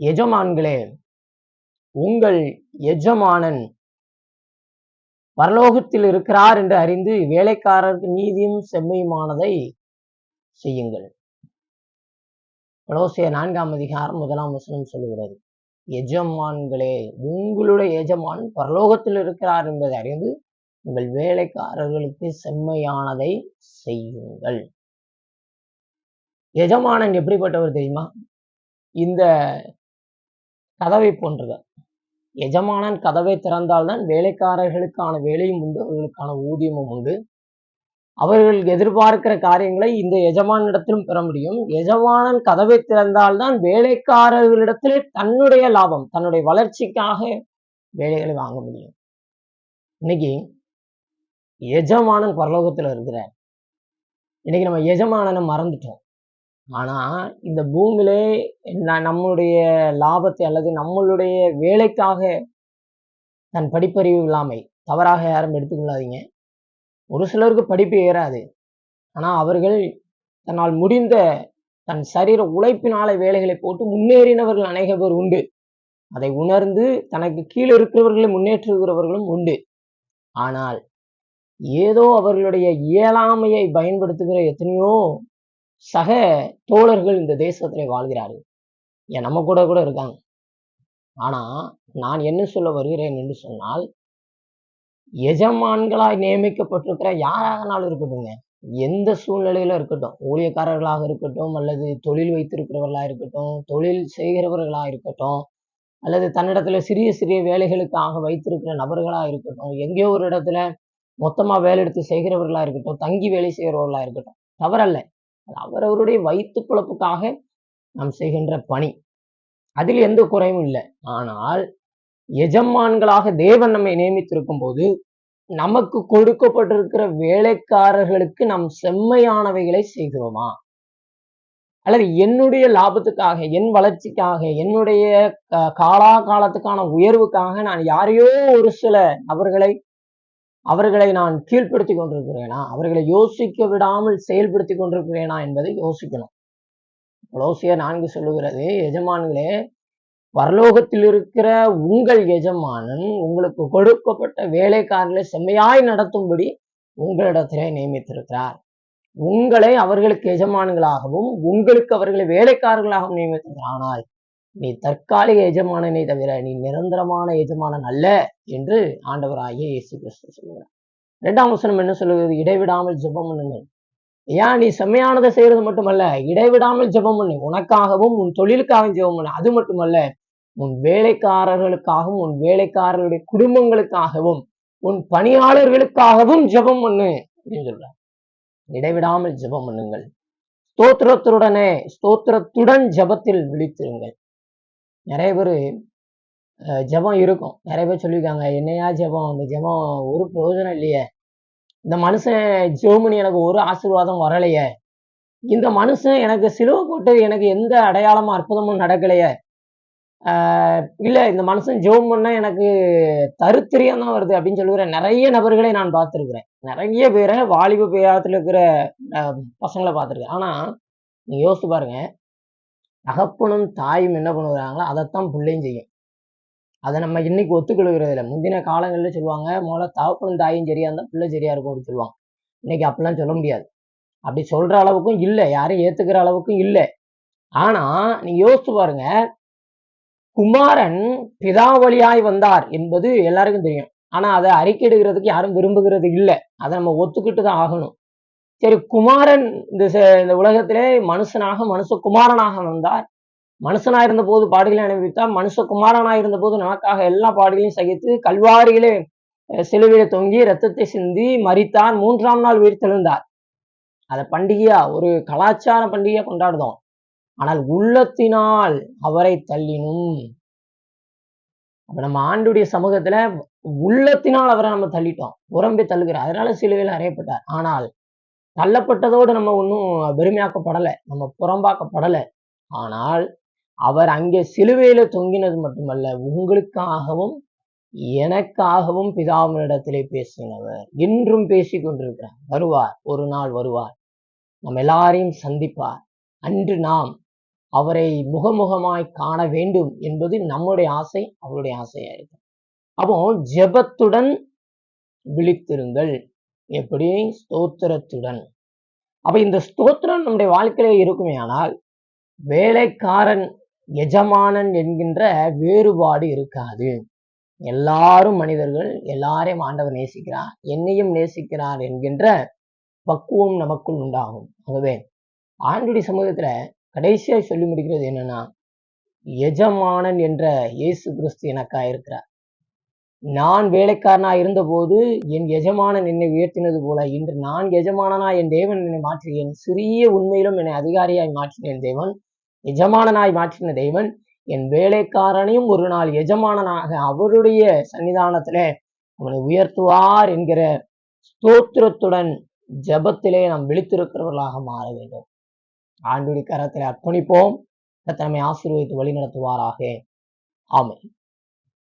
எஜமான்களே உங்கள் எஜமானன் பரலோகத்தில் இருக்கிறார் என்று அறிந்து வேலைக்காரருக்கு நீதியும் செம்மையுமானதை செய்யுங்கள். கொலோசிய நான்காம் அதிகாரம் முதலாம் வசனம் சொல்லுகிறது. எஜமான்களே உங்களுடைய எஜமான் பரலோகத்தில் இருக்கிறார் என்பதை அறிந்து உங்கள் வேலைக்காரர்களுக்கு செம்மையானதை செய்யுங்கள். எஜமானன் எப்படிப்பட்டவர் தெரியுமா? இந்த கதவை போன்றவர் எஜமானன் கதவை திறந்தால்தான் வேலைக்காரர்களுக்கான வேலையும் உண்டு அவர்களுக்கான ஊதியமும் உண்டு. அவர்கள் எதிர்பார்க்கிற காரியங்களை இந்த எஜமானிடத்திலும் பெற முடியும். எஜமானன் கதவை திறந்தால்தான் வேலைக்காரர்களிடத்தில் தன்னுடைய லாபம் தன்னுடைய வளர்ச்சிக்காக வேலைகளை வாங்க முடியும். இன்னைக்கு எஜமானன் பரலோகத்துல இருக்கிறார். இன்னைக்கு நம்ம எஜமானனை மறந்துட்டோம். ஆனால் இந்த பூமியிலே ந- நம்மளுடைய லாபத்தை அல்லது நம்மளுடைய வேலைக்காக தன் படிப்பறிவு இல்லாமை தவறாக யாரும் எடுத்துக்கொள்ளாதீங்க. ஒரு சிலருக்கு படிப்பு ஏறாது. ஆனால் அவர்கள் தன்னால் முடிந்த தன் சரீர உழைப்பினால வேலைகளை போட்டு முன்னேறினவர்கள் அநேக பேர் உண்டு. அதை உணர்ந்து தனக்கு கீழே இருக்கிறவர்களை முன்னேற்றுகிறவர்களும் உண்டு. ஆனால் ஏதோ அவர்களுடைய இயலாமையை பயன்படுத்துகிற எத்தனையோ சக தோழர்கள் இந்த தேசத்திலே வாழ்கிறார்கள். ஏன் நம்ம கூட கூட இருக்காங்க. ஆனா நான் என்ன சொல்ல வருகிறேன் என்று சொன்னால் எஜமான்களாய் நியமிக்கப்பட்டிருக்கிற யாராகனாலும் இருக்கட்டுங்க எந்த சூழ்நிலையில இருக்கட்டும் ஊழியக்காரர்களாக இருக்கட்டும் அல்லது தொழில் வைத்திருக்கிறவர்களா இருக்கட்டும் தொழில் செய்கிறவர்களா இருக்கட்டும் அல்லது தன்னிடத்துல சிறிய சிறிய வேலைகளுக்காக வைத்திருக்கிற நபர்களா இருக்கட்டும் எங்கேயோ ஒரு இடத்துல மொத்தமா வேலை எடுத்து செய்கிறவர்களா இருக்கட்டும் தங்கி வேலை செய்கிறவர்களா இருக்கட்டும் தவறல்ல. அவரவருடைய வயிற்று குழப்புக்காக நாம் செய்கின்ற பணி. அதில் எந்த குறையும் இல்லை. ஆனால் எஜமான்களாக தேவன் நம்மை நியமித்திருக்கும் போது நமக்கு கொடுக்கப்பட்டிருக்கிற வேலைக்காரர்களுக்கு நாம் செம்மையானவைகளை செய்கிறோமா? அல்லது என்னுடைய லாபத்துக்காக என் வளர்ச்சிக்காக என்னுடைய க- உயர்வுக்காக நான் யாரையோ ஒரு சில நபர்களை அவர்களை நான் கீழ்ப்படுத்தி கொண்டிருக்கிறேனா? அவர்களை யோசிக்க விடாமல் செயல்படுத்தி கொண்டிருக்கிறேனா என்பதை யோசிக்கணும். கொலோசிய நான்கு சொல்லுகிறது எஜமான்களே பரலோகத்தில் இருக்கிற உங்கள் எஜமானன் உங்களுக்கு கொடுக்கப்பட்ட வேலைக்காரர்களை செம்மையாய் நடத்தும்படி உங்களிடத்திலே நியமித்திருக்கிறார். உங்களை அவர்களுக்கு எஜமான்களாகவும் உங்களுக்கு அவர்களை வேலைக்காரர்களாகவும் நியமித்திருக்கிறார். ஆனால் நீ தற்காலிக எஜமானனை தவிர நீ நிரந்தரமான எஜமானன் அல்ல என்று ஆண்டவராகிய இயேசு கிறிஸ்து சொல்லுகிறார். ரெண்டாம் வசனம் என்ன சொல்லுகிறது? இடைவிடாமல் ஜெபம் பண்ணுங்கள். ஏன் நீ செம்மையானதை செய்யறது மட்டுமல்ல இடைவிடாமல் ஜெபம் பண்ணு. உனக்காகவும் உன் தொழிலுக்காகவும் ஜெபம் பண்ணு. அது மட்டுமல்ல உன் வேலைக்காரர்களுக்காகவும் உன் வேலைக்காரர்களுடைய குடும்பங்களுக்காகவும் உன் பணியாளர்களுக்காகவும் ஜெபம் பண்ணு அப்படின்னு சொல்ற இடைவிடாமல் ஜெபம் பண்ணுங்கள். ஸ்தோத்திரத்துடனே ஸ்தோத்திரத்துடன் ஜெபத்தில் விழித்திருங்கள். நிறைய பேர் ஜெபம் இருக்கும். நிறைய பேர் சொல்லியிருக்காங்க என்னையா ஜெபம்? அந்த ஜெபம் ஒரு பிரயோஜனம் இல்லையே. இந்த மனுஷன் ஜெபம் எனக்கு ஒரு ஆசீர்வாதம் வரலையே. இந்த மனுஷன் எனக்கு சிலுவை போட்டு எனக்கு எந்த அடையாளமும் அற்புதமும் நடக்கலையே. இல்லை இந்த மனுஷன் ஜெபம் பண்ணால் எனக்கு தருத்திரியம் தான் வருது அப்படின்னு சொல்லுகிற நிறைய நபர்களை நான் பார்த்துருக்குறேன். நிறைய பேரை வாலிப பேரத்தில் இருக்கிற பசங்களை பார்த்துருக்கேன். ஆனால் நீங்கள் யோசிச்சு பாருங்கள் தகப்பனும் தாயும் என்ன பண்ணுறாங்களோ அதைத்தான் பிள்ளையும் செய்யும். அதை நம்ம இன்னைக்கு ஒத்துக்கொள்கிறது இல்லை முந்தின காலங்களில் சொல்லுவாங்க முதல்ல தகப்பனும் தாயும் சரியா இருந்தா பிள்ளை சரியா இருக்கும் அப்படின்னு சொல்லுவாங்க. இன்னைக்கு அப்படிலாம் சொல்ல முடியாது. அப்படி சொல்ற அளவுக்கும் இல்லை. யாரும் ஏத்துக்கிற அளவுக்கும் இல்லை. ஆனா நீ யோசிச்சு பாருங்க. குமாரன் பிதாவளியாய் வந்தார் என்பது எல்லாருக்கும் தெரியும். ஆனா அதை அறிக்கையிடுகிறதுக்கு யாரும் விரும்புகிறது இல்லை. அதை நம்ம ஒத்துக்கிட்டு தான் ஆகணும். சரி குமாரன் இந்த இந்த உலகத்திலே மனுஷனாக மனுஷ குமாரனாக வந்தார். மனுஷனா இருந்த போது பாடுகளை அனுபவித்தார். மனுஷ குமாரனா இருந்த போது நமக்காக எல்லா பாடுகளையும் சகித்து கல்வாரியிலே சிலுவையில தொங்கி ரத்தத்தை சிந்தி மறித்தார் மூன்றாம் நாள் உயிர்த்தெழுந்தார் அதை பண்டிகையா ஒரு கலாச்சார பண்டிகையா கொண்டாடுதோம். ஆனால் உள்ளத்தினால் அவரை தள்ளினும். அப்ப நம்ம ஆண்டுடைய சமூகத்துல உள்ளத்தினால் அவரை நம்ம தள்ளிட்டோம். புறம்பே தள்ளுகிறார். அதனால சிலுவையில் அறையப்பட்டார். ஆனால் தள்ளப்பட்டதோடு நம்ம ஒன்றும் பெருமையாக்கப்படலை நம்ம புறம்பாக்கப்படலை. ஆனால் அவர் அங்கே சிலுவையில தொங்கினது மட்டுமல்ல உங்களுக்காகவும் எனக்காகவும் பிதாவினிடத்திலே பேசினவர். இன்றும் பேசி கொண்டிருக்கிறார். வருவார் ஒரு நாள் வருவார். நம்ம எல்லாரையும் சந்திப்பார். அன்று நாம் அவரை முகமுகமாய் காண வேண்டும் என்பது நம்முடைய ஆசை அவருடைய ஆசையா இருக்கு அப்போ ஜெபத்துடன் விழித்திருங்கள். எப்படி? ஸ்தோத்திரத்துடன். அப்ப இந்த ஸ்தோத்திரம் நம்முடைய வாழ்க்கையில இருக்குமே ஆனால் வேலைக்காரன் எஜமானன் என்கின்ற வேறுபாடு இருக்காது. எல்லாரும் மனிதர்கள் எல்லாரையும் ஆண்டவர் நேசிக்கிறார் என்னையும் நேசிக்கிறார் என்கின்ற பக்குவம் நமக்குள் உண்டாகும். ஆகவே ஆண்டுடைய சமூகத்துல கடைசியா சொல்லி முடிக்கிறது என்னன்னா எஜமானன் என்ற இயேசு கிறிஸ்து எனக்கா இருக்கிறார் நான் வேலைக்காரனா இருந்தபோது என் எஜமானன் என்னை உயர்த்தினது போல இன்று நான் எஜமானனா என் தேவன் என்னை மாற்றினேன் சிறிய உண்மையிலும் என்னை அதிகாரியாய் மாற்றினேன் தேவன். எஜமானனாய் மாற்றின தேவன் என் வேலைக்காரனையும் ஒரு நாள் எஜமானனாக அவருடைய சன்னிதானத்துல அவனை உயர்த்துவார் என்கிற ஸ்தோத்திரத்துடன் ஜெபத்திலே நாம் விழித்திருக்கிறவர்களாக மாற வேண்டும். ஆண்டுடி கரத்திலே அர்ப்பணிப்போம். கர்த்தர் நம்மை ஆசீர்வதித்து வழி நடத்துவாராக ஆமென்.